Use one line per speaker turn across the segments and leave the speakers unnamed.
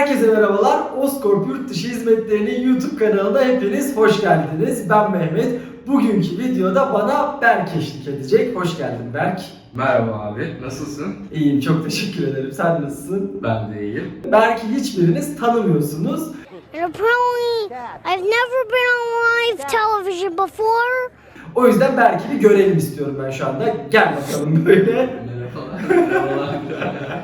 Herkese merhabalar. Oscorp Yurt Dışı Hizmetleri'nin YouTube kanalına hepiniz hoş geldiniz. Ben Mehmet. Bugünkü videoda bana Berk eşlik edecek. Hoş geldin Berk.
Merhaba abi, nasılsın?
İyiyim, çok teşekkür ederim. Sen nasılsın?
Ben de iyiyim.
Berk'i hiçbiriniz tanımıyorsunuz.
Apparently, I've never been on live television before.
O yüzden Berk'i bir görelim istiyorum ben şu anda. Gel bakalım böyle.
Merhabalar.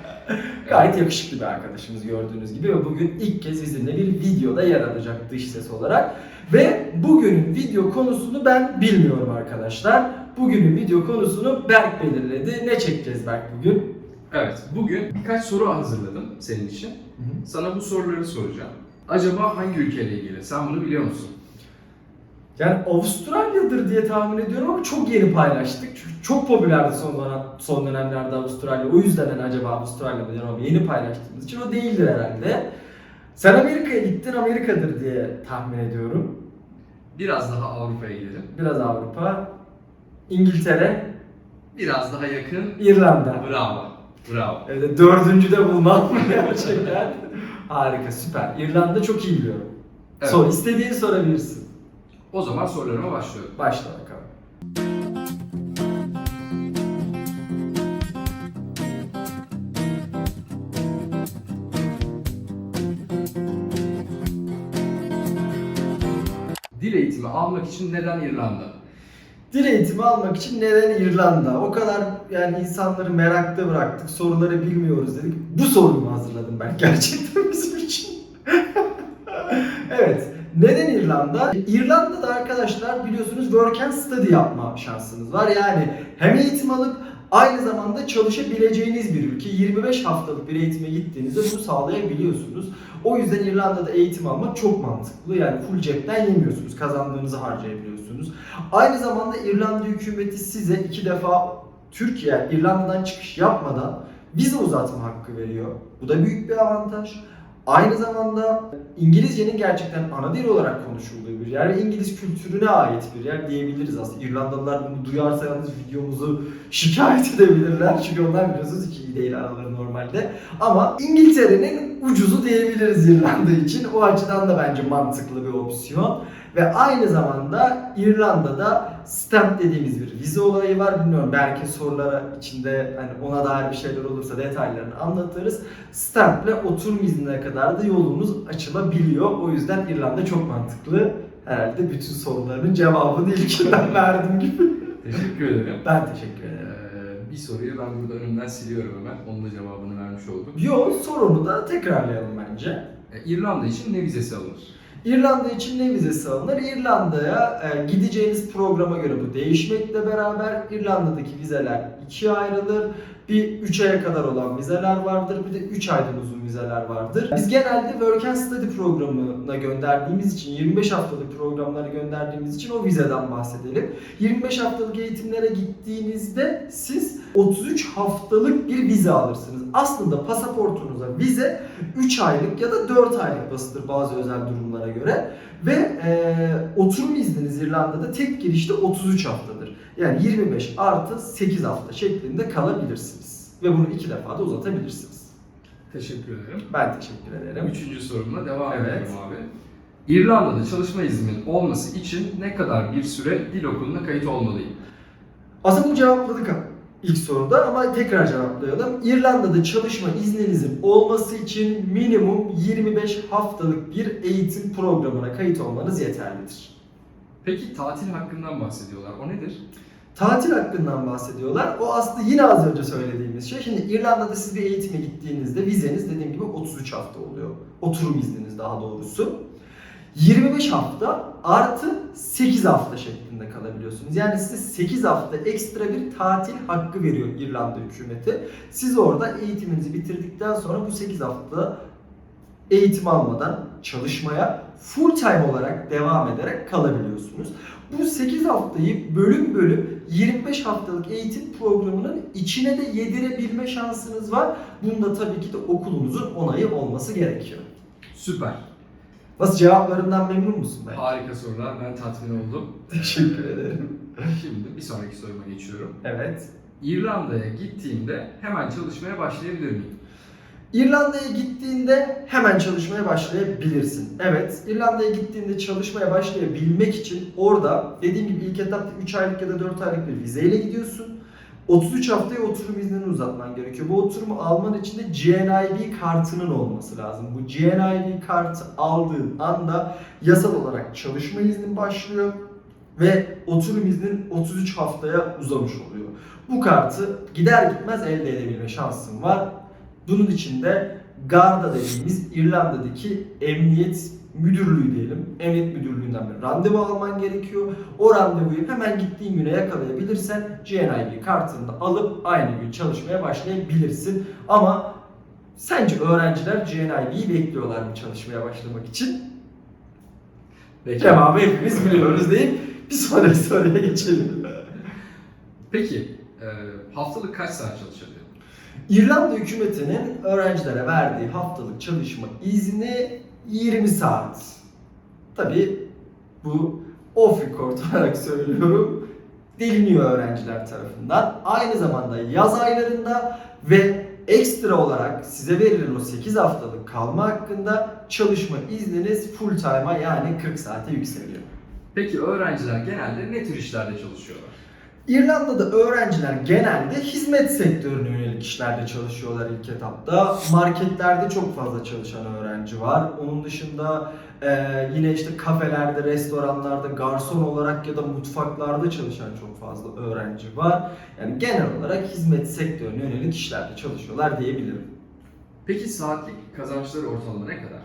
Gayet yakışıklı bir arkadaşımız gördüğünüz gibi ve bugün ilk kez bizimle bir videoda yer alacak dış ses olarak. Ve bugünün video konusunu ben bilmiyorum arkadaşlar. Bugünün video konusunu Berk belirledi. Ne çekeceğiz Berk bugün?
Evet, bugün birkaç soru hazırladım senin için. Sana bu soruları soracağım. Acaba hangi ülkeyle ilgili? Sen bunu biliyor musun?
Yani Avustralya'dır diye tahmin ediyorum ama çok yeni paylaştık. Çünkü çok popülerdi son, dönem, son dönemlerde Avustralya. O yüzden hani acaba Avustralya mı diyorum ama yeni paylaştığımız için o değildir herhalde. Sen Amerika'ya gittin Amerika'dır diye tahmin ediyorum.
Biraz daha Avrupa'ya gidelim.
Biraz Avrupa, İngiltere,
Biraz daha yakın.
İrlanda.
Bravo. Bravo.
Evet, dördüncü de bulmam gerçekten. Harika, süper. İrlanda çok iyi biliyorum.
Evet.
Sor, istediğini sorabilirsin.
O zaman sorularıma başlıyorum.
Başla bakalım.
Dil eğitimi almak için neden İrlanda?
Dil eğitimi almak için neden İrlanda? O kadar yani insanları merakta bıraktık, soruları bilmiyoruz dedik. Bu soruyu hazırladım ben gerçekten bizim için. evet. Neden İrlanda? İrlanda'da arkadaşlar biliyorsunuz work and study yapma şansınız var. Yani hem eğitim alıp aynı zamanda çalışabileceğiniz bir ülke. 25 haftalık bir eğitime gittiğinizde bunu sağlayabiliyorsunuz. O yüzden İrlanda'da eğitim almak çok mantıklı. Yani full cepten yemiyorsunuz. Kazandığınızı harcayabiliyorsunuz. Aynı zamanda İrlanda hükümeti size iki defa Türkiye, İrlanda'dan çıkış yapmadan vize uzatma hakkı veriyor. Bu da büyük bir avantaj. Aynı zamanda İngilizcenin gerçekten ana dil olarak konuşulduğu bir yer ve İngiliz kültürüne ait bir yer diyebiliriz aslında. İrlandalılar bunu duyarsa yalnız videomuzu şikayet edebilirler. Çünkü onlar biliyorsunuz ki iyi değil araları normalde. Ama İngiltere'nin ucuzu diyebiliriz İrlanda için. O açıdan da bence mantıklı bir opsiyon. Ve aynı zamanda İrlanda'da stamp dediğimiz bir vize olayı var. Bilmiyorum belki sorulara içinde hani ona dair bir şeyler olursa detaylarını anlatırız. Stamp'le oturum iznine kadar da yolunuz açılabiliyor. O yüzden İrlanda çok mantıklı. Herhalde bütün soruların cevabını ilkinden verdim gibi.
Teşekkür ederim.
Ben teşekkür ederim.
Bir soruyu ben burada önümden siliyorum hemen. Onun da cevabını vermiş oldum.
Yo sorunu da tekrarlayalım bence.
Ee, İrlanda için ne vizesi alınır?
İrlanda için ne vizesi alınır? İrlanda'ya e, gideceğiniz programa göre bu değişmekle beraber İrlanda'daki vizeler ikiye ayrılır. Bir 3 aya kadar olan vizeler vardır, bir de 3 aydan uzun vizeler vardır. Biz genelde Work and Study programına gönderdiğimiz için, 25 haftalık programlara gönderdiğimiz için o vizeden bahsedelim. 25 haftalık eğitimlere gittiğinizde siz 33 haftalık bir vize alırsınız. Aslında pasaportunuza vize 3 aylık ya da 4 aylık basılır bazı özel durumlara göre. Ve e, oturum izniniz İrlanda'da tek girişte 33 haftadır. Yani 25 artı 8 hafta şeklinde kalabilirsiniz. Ve bunu iki defa da uzatabilirsiniz.
Teşekkür ederim.
Ben teşekkür ederim.
Üçüncü sorumla devam
Evet.
edelim abi. İrlanda'da çalışma iznimin olması için ne kadar bir süre dil okuluna kayıt olmalıyım?
Aslında bunu cevapladık ilk soruda ama tekrar cevaplayalım. İrlanda'da çalışma izninizin olması için minimum 25 haftalık bir eğitim programına kayıt olmanız yeterlidir.
Peki tatil hakkından bahsediyorlar. O nedir?
Tatil hakkından bahsediyorlar. O aslında yine az önce söylediğimiz şey. Şimdi İrlanda'da siz bir eğitime gittiğinizde vizeniz dediğim gibi 33 hafta oluyor. Oturum izniniz daha doğrusu. 25 hafta artı 8 hafta şeklinde kalabiliyorsunuz. Yani size 8 hafta ekstra bir tatil hakkı veriyor İrlanda hükümeti. Siz orada eğitiminizi bitirdikten sonra bu 8 hafta eğitim almadan çalışmaya full time olarak devam ederek kalabiliyorsunuz. Bu 8 haftayı bölüm bölüm 25 haftalık eğitim programının içine de yedirebilme şansınız var. Bunda tabii ki de okulunuzun onayı olması gerekiyor.
Süper.
Nasıl cevaplarından memnun musun ben?
Harika sorular. Ben tatmin oldum.
Teşekkür ederim.
Şimdi bir sonraki soruma geçiyorum.
Evet.
İrlanda'ya gittiğimde hemen çalışmaya başlayabilir miyim?
İrlanda'ya gittiğinde hemen çalışmaya başlayabilirsin. Evet, İrlanda'ya gittiğinde çalışmaya başlayabilmek için orada dediğim gibi ilk etapta 3 aylık ya da 4 aylık bir vizeyle gidiyorsun. 33 haftaya oturum iznini uzatman gerekiyor. Bu oturumu alman için de GNIB kartının olması lazım. Bu GNIB kartı aldığın anda yasal olarak çalışma iznin başlıyor ve oturum iznin 33 haftaya uzamış oluyor. Bu kartı gider gitmez elde edebilme şansın var. Bunun için de Garda dediğimiz İrlanda'daki emniyet müdürlüğü diyelim. Emniyet müdürlüğünden bir randevu alman gerekiyor. O randevuyu hemen gittiğin güne yakalayabilirsen GNIB kartını da alıp aynı gün çalışmaya başlayabilirsin. Ama sence öğrenciler GNIB'yi bekliyorlar mı çalışmaya başlamak için?
Peki.
Cevabı hepimiz biliyoruz değil. Bir sonraki soruya geçelim.
Peki e, haftalık kaç saat çalışabilirim?
İrlanda hükümetinin öğrencilere verdiği haftalık çalışma izni 20 saat. Tabi bu off record olarak söylüyorum. Deliniyor öğrenciler tarafından. Aynı zamanda yaz aylarında ve ekstra olarak size verilen o 8 haftalık kalma hakkında çalışma izniniz full time'a yani 40 saate yükseliyor.
Peki öğrenciler genelde ne tür işlerde çalışıyorlar?
İrlanda'da öğrenciler genelde hizmet sektörüne yönelik işlerde çalışıyorlar ilk etapta. Marketlerde çok fazla çalışan öğrenci var. Onun dışında eee, yine işte kafelerde, restoranlarda, garson olarak ya da mutfaklarda çalışan çok fazla öğrenci var. Yani genel olarak hizmet sektörüne yönelik işlerde çalışıyorlar diyebilirim.
Peki saatlik kazançları ortalama ne kadar?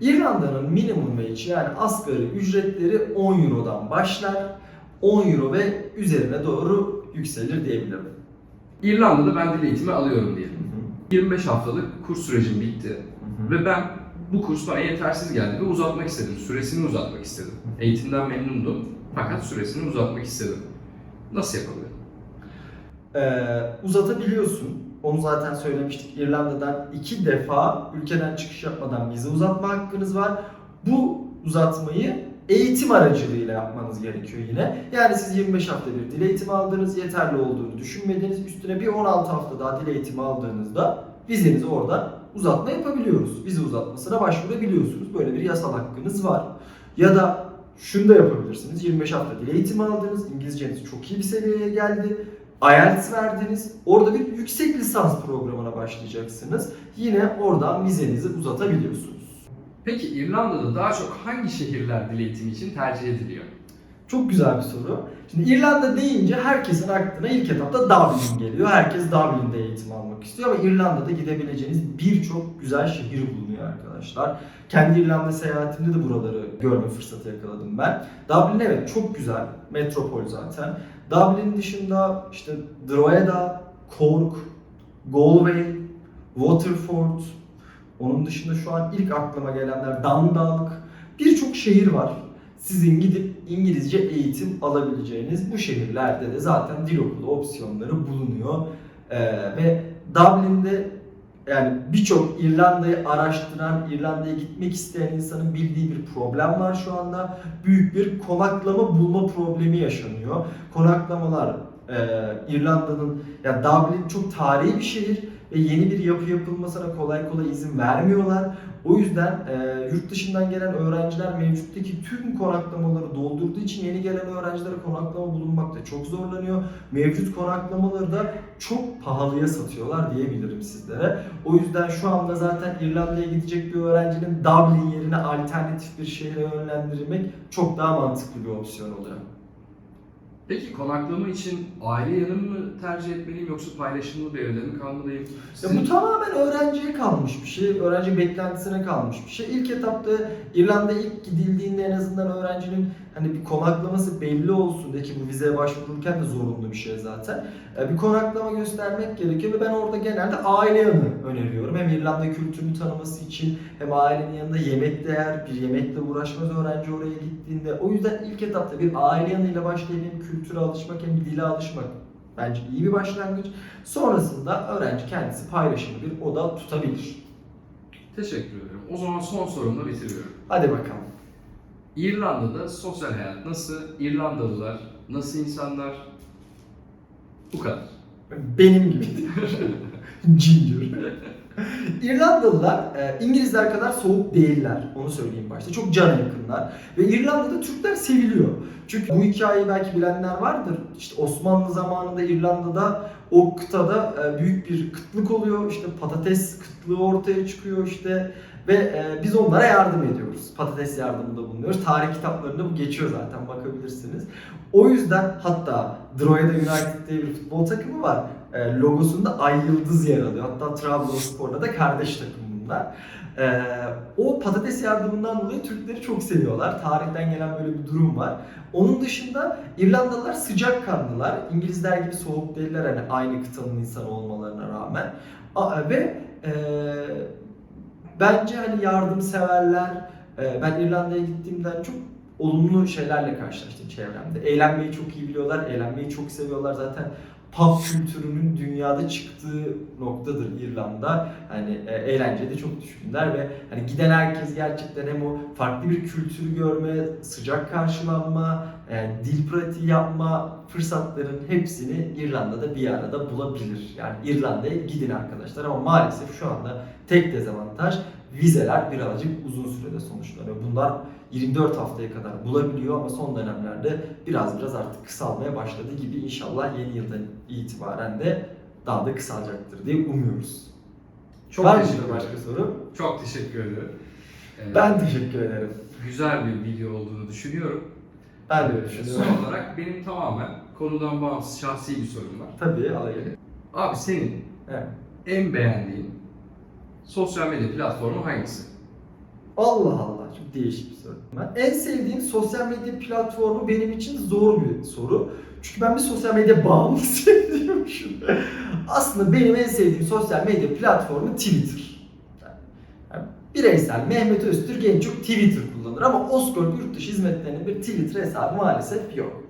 İrlanda'nın minimum wage yani asgari ücretleri 10 Euro'dan başlar. 10 Euro ve üzerine doğru yükselir diyebilirim.
İrlanda'da ben dil eğitimi alıyorum diyelim. 25 haftalık kurs sürecim bitti ve ben bu kurs bana yetersiz geldi ve uzatmak istedim. Süresini uzatmak istedim. Eğitimden memnundum fakat süresini uzatmak istedim. Nasıl yapabilirim?
Ee, uzatabiliyorsun. Onu zaten söylemiştik. İrlanda'dan iki defa ülkeden çıkış yapmadan vize uzatma hakkınız var. Bu uzatmayı eğitim aracılığıyla yapmanız gerekiyor yine. Yani siz 25 hafta bir dil eğitimi aldınız, yeterli olduğunu düşünmediniz. Üstüne bir 16 hafta daha dil eğitimi aldığınızda vizenizi orada uzatma yapabiliyoruz. Vize uzatmasına başvurabiliyorsunuz. Böyle bir yasal hakkınız var. Ya da şunu da yapabilirsiniz. 25 hafta dil eğitimi aldınız. İngilizceniz çok iyi bir seviyeye geldi. IELTS verdiniz. Orada bir yüksek lisans programına başlayacaksınız. Yine oradan vizenizi uzatabiliyorsunuz.
Peki İrlanda'da daha çok hangi şehirler dil eğitimi için tercih ediliyor?
Çok güzel bir soru. Şimdi İrlanda deyince herkesin aklına ilk etapta Dublin geliyor. Herkes Dublin'de eğitim almak istiyor ama İrlanda'da gidebileceğiniz birçok güzel şehir bulunuyor arkadaşlar. Kendi İrlanda seyahatimde de buraları görme fırsatı yakaladım ben. Dublin evet çok güzel. Metropol zaten. Dublin dışında işte Drogheda, Cork, Galway, Waterford, onun dışında şu an ilk aklıma gelenler Dundalk, birçok şehir var. Sizin gidip İngilizce eğitim alabileceğiniz bu şehirlerde de zaten dil okulu opsiyonları bulunuyor. Ee, ve Dublin'de yani birçok İrlanda'yı araştıran, İrlanda'ya gitmek isteyen insanın bildiği bir problem var şu anda. Büyük bir konaklama bulma problemi yaşanıyor. Konaklamalar e, İrlanda'nın, ya Dublin çok tarihi bir şehir ve yeni bir yapı yapılmasına kolay kolay izin vermiyorlar. O yüzden e, yurt dışından gelen öğrenciler mevcuttaki tüm konaklamaları doldurduğu için yeni gelen öğrencilere konaklama bulunmakta çok zorlanıyor. Mevcut konaklamaları da çok pahalıya satıyorlar diyebilirim sizlere. O yüzden şu anda zaten İrlanda'ya gidecek bir öğrencinin Dublin yerine alternatif bir şehre yönlendirmek çok daha mantıklı bir opsiyon oluyor.
Peki konaklama için aile yanı mı tercih etmeliyim yoksa paylaşımlı bir evde mi kalmalıyım? Sizin-
bu tamamen öğrenciye kalmış bir şey, öğrenci beklentisine kalmış bir şey. İlk etapta İrlanda'ya ilk gidildiğinde en azından öğrencinin hani bir konaklaması belli olsun de ki bu vizeye başvururken de zorunlu bir şey zaten. Ee, Bir konaklama göstermek gerekiyor ve ben orada genelde aile yanı öneriyorum. Hem İrlanda kültürünü tanıması için hem ailenin yanında yemek değer, bir yemekle uğraşmaz öğrenci oraya gittiğinde. O yüzden ilk etapta bir aile yanıyla başlayıp hem kültüre alışmak hem dile alışmak bence iyi bir başlangıç. Sonrasında öğrenci kendisi paylaşımlı bir oda tutabilir.
Teşekkür ederim. O zaman son sorumla bitiriyorum.
Hadi bakalım.
İrlanda'da sosyal hayat nasıl? İrlandalılar nasıl insanlar? Bu kadar.
Benim gibi. Ginger. İrlandalılar e, İngilizler kadar soğuk değiller. Onu söyleyeyim başta. Çok can yakınlar. Ve İrlanda'da Türkler seviliyor. Çünkü bu hikayeyi belki bilenler vardır. İşte Osmanlı zamanında İrlanda'da o kıtada e, büyük bir kıtlık oluyor. İşte patates kıtlığı ortaya çıkıyor işte ve e, biz onlara yardım ediyoruz. Patates yardımında bulunuyoruz. Tarih kitaplarında bu geçiyor zaten bakabilirsiniz. O yüzden hatta Drogheda United diye bir futbol takımı var. E, logosunda ay yıldız yer alıyor. Hatta Trabzonspor'da da kardeş takım bunlar. E, o patates yardımından dolayı Türkleri çok seviyorlar. Tarihten gelen böyle bir durum var. Onun dışında İrlandalılar sıcakkanlılar. İngilizler gibi soğuk değiller hani aynı kıtanın insanı olmalarına rağmen. A- ve e, bence hani yardımseverler. E, ben İrlanda'ya gittiğimden çok olumlu şeylerle karşılaştım çevremde. Eğlenmeyi çok iyi biliyorlar, eğlenmeyi çok seviyorlar zaten. Pub kültürünün dünyada çıktığı noktadır İrlanda. Hani e, eğlencede çok düşkünler ve hani giden herkes gerçekten hem o farklı bir kültürü görme, sıcak karşılanma, e, dil pratiği yapma fırsatların hepsini İrlanda'da bir arada bulabilir. Yani İrlanda'ya gidin arkadaşlar ama maalesef şu anda tek dezavantaj vizeler birazcık uzun sürede sonuçlanıyor. Bunlar 24 haftaya kadar bulabiliyor ama son dönemlerde biraz biraz artık kısalmaya başladı gibi inşallah yeni yıldan itibaren de daha da kısalacaktır diye umuyoruz.
Çok
Var
teşekkür
başka
ederim.
soru?
Çok teşekkür ederim. Ee,
Ben teşekkür ederim.
güzel bir video olduğunu düşünüyorum.
Ben de öyle düşünüyorum.
Son olarak benim tamamen konudan bağımsız şahsi bir sorum var.
Tabii alayım.
Abi senin
Evet.
en beğendiğin sosyal medya platformu hangisi?
Allah Allah çok değişik bir soru. Ben en sevdiğim sosyal medya platformu benim için zor bir soru. Çünkü ben bir sosyal medya bağımlısıyım diyormuşum. Aslında benim en sevdiğim sosyal medya platformu Twitter. Yani bireysel Mehmet Öztürk en çok Twitter kullanır ama Oscorp yurt dışı hizmetlerinin bir Twitter hesabı maalesef yok.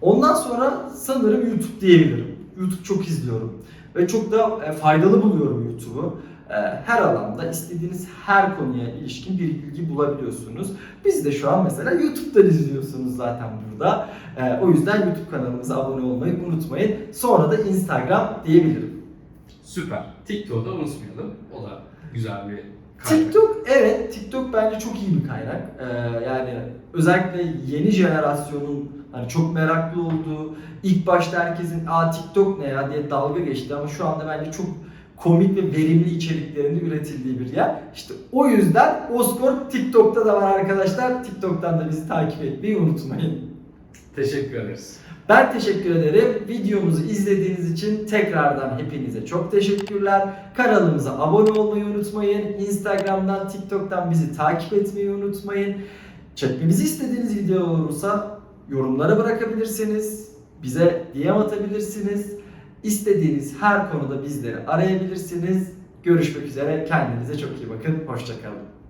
Ondan sonra sanırım YouTube diyebilirim. YouTube çok izliyorum ve çok da e, faydalı buluyorum YouTube'u. E, Her alanda istediğiniz her konuya ilişkin bir bilgi bulabiliyorsunuz. Biz de şu an mesela YouTube'dan izliyorsunuz zaten burada. E, O yüzden YouTube kanalımıza abone olmayı unutmayın. Sonra da Instagram diyebilirim.
Süper. TikTok'u da unutmayalım. O da güzel bir.
TikTok evet TikTok bence çok iyi bir kaynak. Ee, yani özellikle yeni jenerasyonun hani çok meraklı olduğu ilk başta herkesin aa TikTok ne ya diye dalga geçti ama şu anda bence çok komik ve verimli içeriklerinin üretildiği bir yer. İşte o yüzden Oscorp TikTok'ta da var arkadaşlar. TikTok'tan da bizi takip etmeyi unutmayın.
Teşekkür ederiz.
Ben teşekkür ederim. Videomuzu izlediğiniz için tekrardan hepinize çok teşekkürler. Kanalımıza abone olmayı unutmayın. Instagram'dan, TikTok'tan bizi takip etmeyi unutmayın. Çekmemizi istediğiniz video olursa yorumlara bırakabilirsiniz. Bize DM atabilirsiniz. İstediğiniz her konuda bizleri arayabilirsiniz. Görüşmek üzere. Kendinize çok iyi bakın. Hoşçakalın.